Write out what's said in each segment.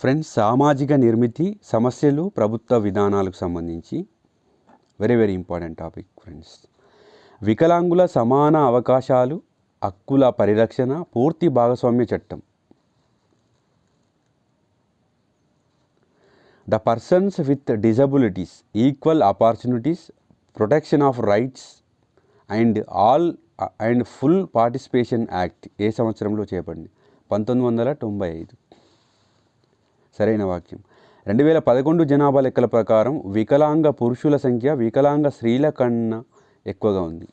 Friends సామాజిక నిర్మితి సమస్యలు ప్రభుత్వ విధానాలకు సంబంధించి very very important topic friends వికలాంగుల సమాన అవకాశాలు హక్కుల పరిరక్షణ పూర్తి భాగస్వామ్య చట్టం. The persons with disabilities equal opportunities protection of rights and all and full participation act ఏ సంవత్సరంలో చేపడింది? పంతొమ్మిది వందల తొంభై ఐదు. సరైన వాక్యం. రెండు వేల పదకొండు జనాభా లెక్కల ప్రకారం వికలాంగ పురుషుల సంఖ్య వికలాంగ స్త్రీల కన్నా ఎక్కువగా ఉంది.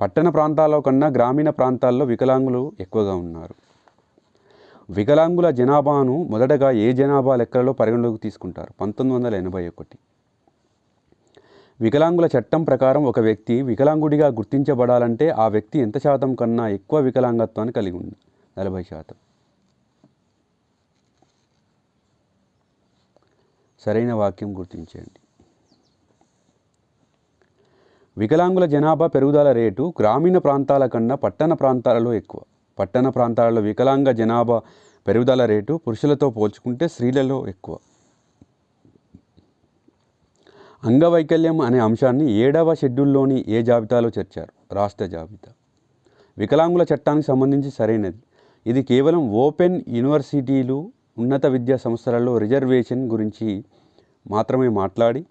పట్టణ ప్రాంతాల్లో కన్నా గ్రామీణ ప్రాంతాల్లో వికలాంగులు ఎక్కువగా ఉన్నారు. వికలాంగుల జనాభాను మొదటగా ఏ జనాభా లెక్కలలో పరిగణలోకి తీసుకుంటారు? పంతొమ్మిది వందల ఎనభై ఒకటి. వికలాంగుల చట్టం ప్రకారం ఒక వ్యక్తి వికలాంగుడిగా గుర్తించబడాలంటే ఆ వ్యక్తి ఎంత శాతం కన్నా ఎక్కువ వికలాంగత్వాన్ని కలిగి ఉంది? నలభై శాతం. సరైన వాక్యం గుర్తించండి. వికలాంగుల జనాభా పెరుగుదల రేటు గ్రామీణ ప్రాంతాల కన్నా పట్టణ ప్రాంతాలలో ఎక్కువ. పట్టణ ప్రాంతాలలో వికలాంగ జనాభా పెరుగుదల రేటు పురుషులతో పోల్చుకుంటే స్త్రీలలో ఎక్కువ. అంగవైకల్యం అనే అంశాన్ని ఏడవ షెడ్యూల్లోని ఏ జాబితాలో చేర్చారు? రాష్ట్ర జాబితా. వికలాంగుల చట్టానికి సంబంధించి సరైనది. ఇది కేవలం ఓపెన్ యూనివర్సిటీలు ఉన్నత విద్యా సంస్థలలో రిజర్వేషన్ గురించి మాత్రమే మాట్లాడి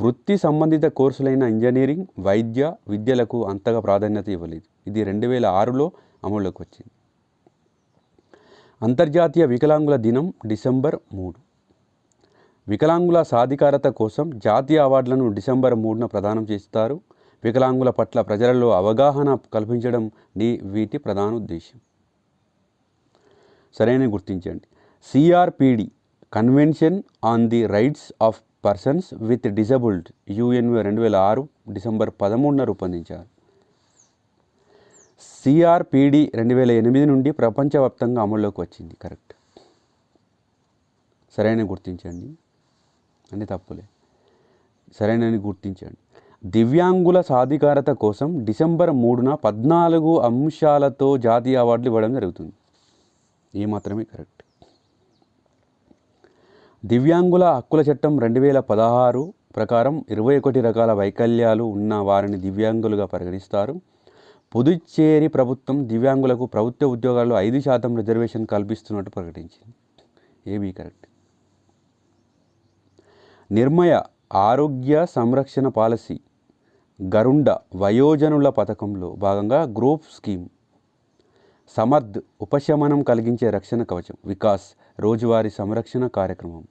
వృత్తి సంబంధిత కోర్సులైన ఇంజనీరింగ్ వైద్య విద్యలకు అంతగా ప్రాధాన్యత ఇవ్వలేదు. ఇది రెండు వేల ఆరులో అమల్లోకి వచ్చింది. అంతర్జాతీయ వికలాంగుల దినం డిసెంబర్ మూడు. వికలాంగుల సాధికారత కోసం జాతీయ అవార్డులను డిసెంబర్ మూడున ప్రదానం చేస్తారు. వికలాంగుల పట్ల ప్రజలలో అవగాహన కల్పించడం నీ వీటి ప్రధాన ఉద్దేశం సరైన గుర్తించండి. CRPD convention on the rights of persons with disabled UNO రెండు వేల ఆరు డిసెంబర్ పదమూడున రూపొందించారు. సిఆర్పిడి రెండు వేల ఎనిమిది నుండి ప్రపంచవ్యాప్తంగా అమల్లోకి వచ్చింది. కరెక్ట్. సరైన గుర్తించండి. అన్ని తప్పులే. సరైనని గుర్తించండి. దివ్యాంగుల సాధికారత కోసం డిసెంబర్ మూడున పద్నాలుగు అంశాలతో జాతీయ అవార్డులు ఇవ్వడం జరుగుతుంది. ఈ మాత్రమే కరెక్ట్. దివ్యాంగుల హక్కుల చట్టం రెండు వేల పదహారు ప్రకారం ఇరవై ఒకటి రకాల వైకల్యాలు ఉన్న వారిని దివ్యాంగులుగా పరిగణిస్తారు. పుదుచ్చేరి ప్రభుత్వం దివ్యాంగులకు ప్రభుత్వ ఉద్యోగాల్లో ఐదు శాతం రిజర్వేషన్ కల్పిస్తున్నట్టు ప్రకటించింది. AB correct. నిర్మయ ఆరోగ్య సంరక్షణ పాలసీ గరుండ వయోజనుల పథకంలో భాగంగా గ్రూప్ స్కీమ్ సమర్థ్ ఉపశమనం కలిగించే రక్షణ కవచం వికాస్ రోజువారీ సంరక్షణ కార్యక్రమం.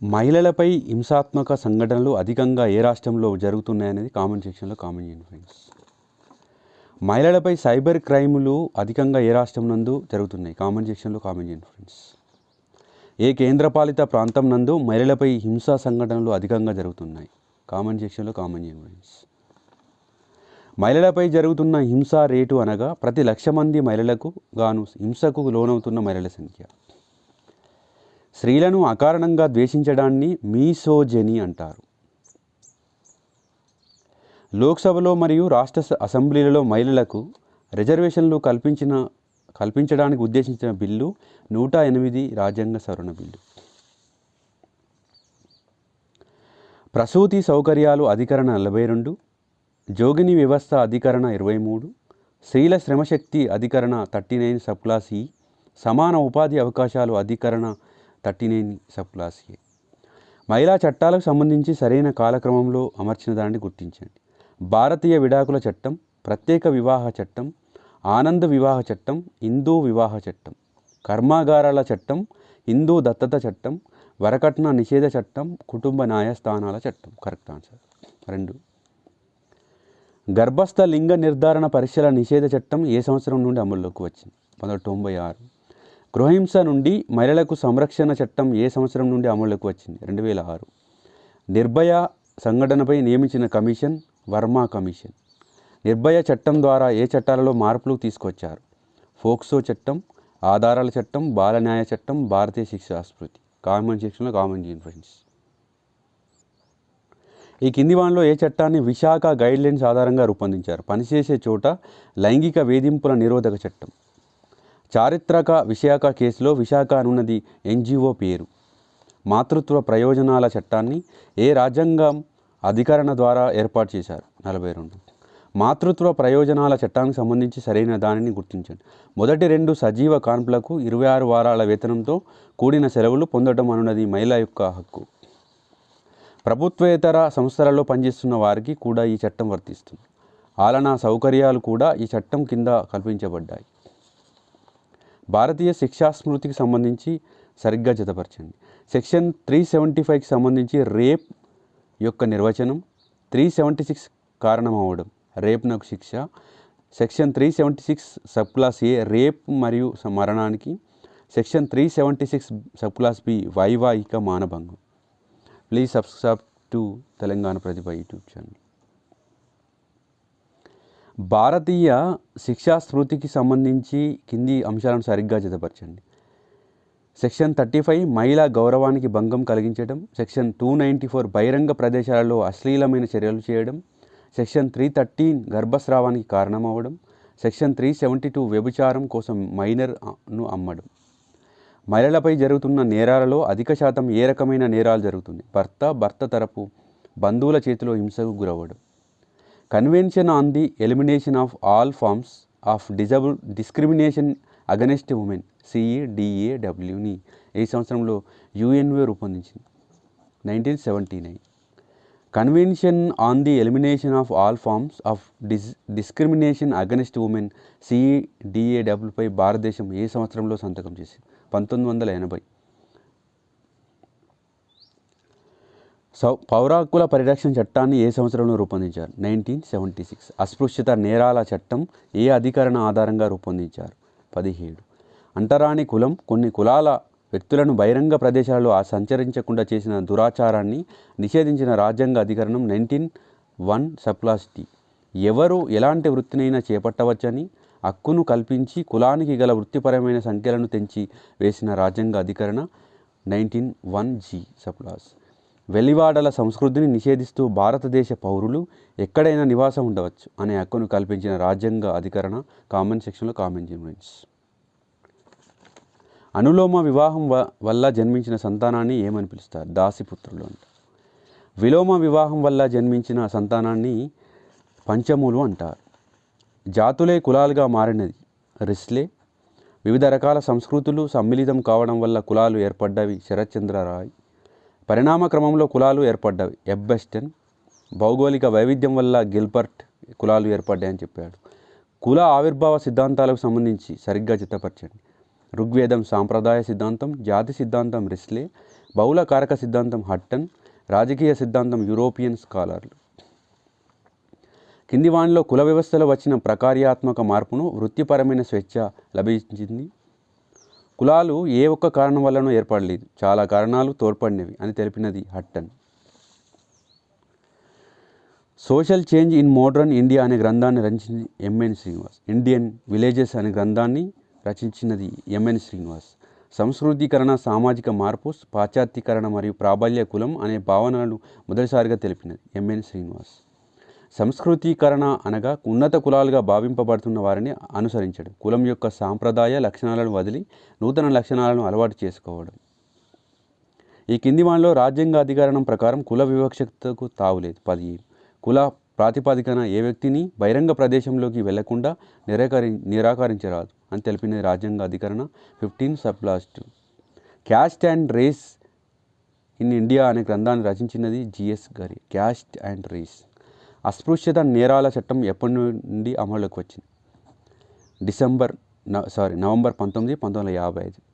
మహిళలపై హింసాత్మక సంఘటనలు అధికంగా ఏ రాష్ట్రంలో జరుగుతున్నాయనేది కామెంట్ సెక్షన్లో కామెంట్ చేయండి ఫ్రెండ్స్ మహిళలపై సైబర్ క్రైములు అధికంగా ఏ రాష్ట్రం నందు జరుగుతున్నాయి? కామెంట్ సెక్షన్లో కామెంట్ చేయండి ఫ్రెండ్స్. ఏ కేంద్రపాలిత ప్రాంతం నందు మహిళలపై హింసా సంఘటనలు అధికంగా జరుగుతున్నాయి? కామెంట్ సెక్షన్లో కామెంట్ చేయండి ఫ్రెండ్స్. మహిళలపై జరుగుతున్న హింస రేటు అనగా ప్రతి లక్ష మంది మహిళలకు గాను హింసకు లోనవుతున్న మహిళల సంఖ్య. స్త్రీలను అకారణంగా ద్వేషించడాన్ని మీసోజెని అంటారు. లోక్సభలో మరియు రాష్ట్ర అసెంబ్లీలలో మహిళలకు రిజర్వేషన్లు కల్పించిన కల్పించడానికి ఉద్దేశించిన బిల్లు నూట ఎనిమిది రాజ్యాంగ సవరణ బిల్లు. ప్రసూతి సౌకర్యాలు అధికరణ నలభై రెండు జోగిని వ్యవస్థ అధికరణ ఇరవై మూడు స్త్రీల శ్రమశక్తి అధికరణ థర్టీ నైన్ సబ్ సమాన ఉపాధి అవకాశాలు అధికరణ థర్టీ నైన్ సబ్ మహిళా చట్టాలకు సంబంధించి సరైన కాలక్రమంలో అమర్చిన దాన్ని గుర్తించండి. భారతీయ విడాకుల చట్టం ప్రత్యేక వివాహ చట్టం ఆనంద వివాహ చట్టం హిందూ వివాహ చట్టం కర్మాగారాల చట్టం హిందూ దత్తత చట్టం వరకట్న నిషేధ చట్టం కుటుంబ న్యాయస్థానాల చట్టం. Correct answer. రెండు. గర్భస్థ లింగ నిర్ధారణ పరీక్షల నిషేధ చట్టం ఏ సంవత్సరం నుండి అమల్లోకి వచ్చింది? పంతొమ్మిది తొంభై ఆరు. గృహహింస నుండి మహిళలకు సంరక్షణ చట్టం ఏ సంవత్సరం నుండి అమల్లోకి వచ్చింది? రెండు వేల ఆరు. నిర్భయ సంఘటనపై నియమించిన కమిషన్ వర్మా కమిషన్. నిర్భయ చట్టం ద్వారా ఏ చట్టాలలో మార్పులు తీసుకొచ్చారు? ఫోక్సో చట్టం ఆధారాల చట్టం బాల న్యాయ చట్టం భారతీయ శిక్షా స్మృతి కామన్ సెక్షన్లో కామన్ జీన్ ఫ్రెండ్స్. ఈ కింది వానిలో ఏ చట్టాన్ని విశాఖ గైడ్లైన్స్ ఆధారంగా రూపొందించారు? పనిచేసే చోట లైంగిక వేధింపుల నిరోధక చట్టం. చారిత్రక విశాఖ కేసులో విశాఖ అనున్నది ఎన్జిఓ పేరు. మాతృత్వ ప్రయోజనాల చట్టాన్ని ఏ రాజ్యాంగం అధికరణ ద్వారా ఏర్పాటు చేశారు. నలభై రెండు. మాతృత్వ ప్రయోజనాల చట్టానికి సంబంధించి సరైన దానిని గుర్తించండి. మొదటి రెండు సజీవ కాన్పులకు ఇరవై ఆరు వారాల వేతనంతో కూడిన సెలవులు పొందడం అనున్నది మహిళ యొక్క హక్కు. ప్రభుత్వేతర సంస్థలలో పనిచేస్తున్న వారికి కూడా ఈ చట్టం వర్తిస్తుంది. ఆలనా సౌకర్యాలు కూడా ఈ చట్టం కింద కల్పించబడ్డాయి. భారతీయ శిక్షా స్మృతికి సంబంధించి సరిగ్గా జతపరచండి. సెక్షన్ త్రీ సెవెంటీ ఫైవ్కి సంబంధించి రేప్ యొక్క నిర్వచనం త్రీ సెవెంటీ సిక్స్ కారణం రేప్ నాకు శిక్ష. Section three seventy six sub clause A rape మరియు మరణానికి. Section three seventy six sub clause B వైవాహిక మానభంగం. Please subscribe to Telangana Pratibha YouTube channel. భారతీయ శిక్షా స్మృతికి సంబంధించి కింది అంశాలను సరిగ్గా జతపరచండి. సెక్షన్ థర్టీ ఫైవ్ మహిళా గౌరవానికి భంగం కలిగించడం సెక్షన్ టూ నైంటీ ఫోర్ బహిరంగ ప్రదేశాలలో అశ్లీలమైన చర్యలు చేయడం సెక్షన్ త్రీ థర్టీన్ గర్భస్రావానికి కారణమవ్వడం సెక్షన్ త్రీ సెవెంటీ టూ వ్యభిచారం కోసం మైనర్ను అమ్మడం. మహిళలపై జరుగుతున్న నేరాలలో అధిక శాతం ఏ రకమైన నేరాలు జరుగుతుంది? భర్త భర్త తరపు బంధువుల చేతిలో హింసకు గురవ్వడం. Convention on the elimination of all forms of disable discrimination against women సిఈడిఏడబ్ల్యూని ఏ సంవత్సరంలో యుఎన్ఓ రూపొందించింది. Nineteen seventy nine. Convention on the elimination of all forms of dis discrimination against women సిఈడిఏడబ్ల్యూపై భారతదేశం ఏ సంవత్సరంలో సంతకం చేసింది? పంతొమ్మిది వందల ఎనభై. సౌ పౌరాకుల పరిరక్షణ చట్టాన్ని ఏ సంవత్సరంలో రూపొందించారు? Nineteen seventy six. అస్పృశ్యత నేరాల చట్టం ఏ అధికరణ ఆధారంగా రూపొందించారు? పదిహేడు. అంటరాని కులం కొన్ని కులాల వ్యక్తులను బహిరంగ ప్రదేశాల్లో ఆ సంచరించకుండా చేసిన దురాచారాన్ని నిషేధించిన రాజ్యాంగ అధికరణం నైన్టీన్ వన్ సప్లాసిటీ. ఎవరు ఎలాంటి వృత్తినైనా చేపట్టవచ్చని హక్కును కల్పించి కులానికి గల వృత్తిపరమైన సంఖ్యలను తెంచి వేసిన రాజ్యాంగ అధికరణ నైన్టీన్ వన్ జీ సప్లాస్. వెలివాడల సంస్కృతిని నిషేధిస్తూ భారతదేశ పౌరులు ఎక్కడైనా నివాసం ఉండవచ్చు అనే హక్కును కల్పించిన రాజ్యాంగ అధికరణ కామన్ సెక్షన్లో కామన్ జీవన్స్ అనులోమ వివాహం వ- వల్ల జన్మించిన సంతానాన్ని ఏమని పిలుస్తారు? దాసిపుత్రులు అంటారు విలోమ వివాహం వల్ల జన్మించిన సంతానాన్ని పంచములు అంటారు. జాతులే కులాలుగా మారినది. రిస్లే. వివిధ రకాల సంస్కృతులు సమ్మిళితం కావడం వల్ల కులాలు ఏర్పడ్డవి శరత్చంద్ర రాయ్. పరిణామ క్రమంలో కులాలు ఏర్పడ్డాయి ఎబ్బెస్టన్ భౌగోళిక వైవిధ్యం వల్ల గిల్బర్ట్ కులాలు ఏర్పడ్డాయని చెప్పాడు. కుల ఆవిర్భావ సిద్ధాంతాలకు సంబంధించి సరిగ్గా చిత్తపరచండి. ఋగ్వేదం సాంప్రదాయ సిద్ధాంతం జాతి సిద్ధాంతం రిస్లే బహుళ కారక సిద్ధాంతం హట్టన్ రాజకీయ సిద్ధాంతం యూరోపియన్ స్కాలర్లు. కింది వాణిలో కుల వ్యవస్థలో వచ్చిన ప్రకార్యాత్మక మార్పును వృత్తిపరమైన స్వేచ్ఛ లభించింది. కులాలు ఏ ఒక్క కారణం వల్లనూ ఏర్పడలేదు. చాలా కారణాలు తోడ్పడినవి అని తెలిపినది Hutton. Social change in modern India అనే గ్రంథాన్ని రచించింది M N Srinivas. Indian villages అనే గ్రంథాన్ని రచించినది ఎంఎన్ శ్రీనివాస్. సంస్కృతీకరణ సామాజిక మార్పు పాశ్చాత్యీకరణ మరియు ప్రాబల్య కులం అనే భావనలను మొదటిసారిగా తెలిపినది ఎంఎన్ శ్రీనివాస్. సంస్కృతీకరణ అనగా ఉన్నత కులాలుగా భావింపబడుతున్న వారిని అనుసరించడం. కులం యొక్క సాంప్రదాయ లక్షణాలను వదిలి నూతన లక్షణాలను అలవాటు చేసుకోవడం. ఈ కింది వానిలో రాజ్యాంగ అధికారణం ప్రకారం కుల వివక్షతకు తావులేదు పది కుల ప్రాతిపదికన ఏ వ్యక్తిని బహిరంగ ప్రదేశంలోకి వెళ్ళకుండా నిరాకరి నిరాకరించరాదు అని తెలిపిన రాజ్యాంగ అధికరణ fifteen sub last caste and race in India అనే గ్రంథాన్ని రచించినది జిఎస్ గారి. క్యాస్ట్ అండ్ రేస్ అస్పృశ్యత నేరాల చట్టం ఎప్పటి నుండి అమలులోకి వచ్చింది? డిసెంబర్ సారీ నవంబర్ పంతొమ్మిది పంతొమ్మిది వందల యాభై ఐదు.